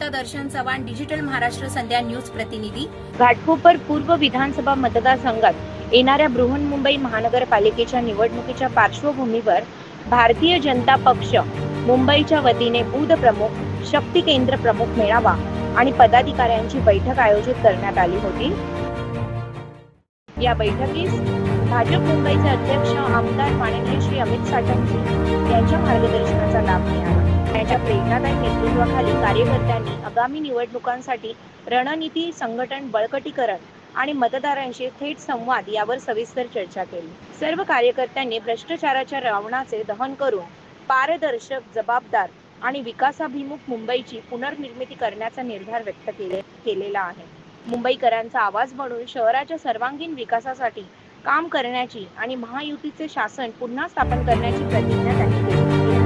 दर्शन Chavan digital Maharashtra संध्या news प्रतिनिधी. घाटकोपर पूर्व विधानसभा मतदारसंघात येणाऱ्या बृहन्मुंबई महानगरपालिकेच्या निवडणुकीच्या पार्श्वभूमीवर भारतीय जनता पक्ष मुंबईच्या वतीने बूथ प्रमुख शक्ती केंद्र प्रमुख मेळावा आणि पदाधिकाऱ्यांची बैठक आयोजित करण्यात आली होती. या बैठकीस भाजप मुंबईचे अध्यक्ष आमदार माननीय श्री अमित साटमजी यांच्या मार्गदर्शनाचा लाभ मिळाला. यांच्या प्रेरणादायी नेतृत्वाखाली कार्यकर्त्यांनी आगामी निवडणुकांसाठी रणनीती संघटन बळकटीकरण आणि मतदारांशी थेट संवाद यावर सविस्तर चर्चा केली. सर्व कार्यकर्त्यांनी भ्रष्टाचाराच्या रावणाचे दहन करून पारदर्शक जबाबदार आणि विकासाभिमुख मुंबईची पुनर्निर्मिती करण्याचा निर्धार व्यक्त केले केलेला आहे. मुंबईकरांचा आवाज बनून शहराच्या सर्वांगीण विकासासाठी काम करण्याची आणि महायुतीचे शासन पुन्हा स्थापन करण्याची प्रतिज्ञा त्यांनी केली.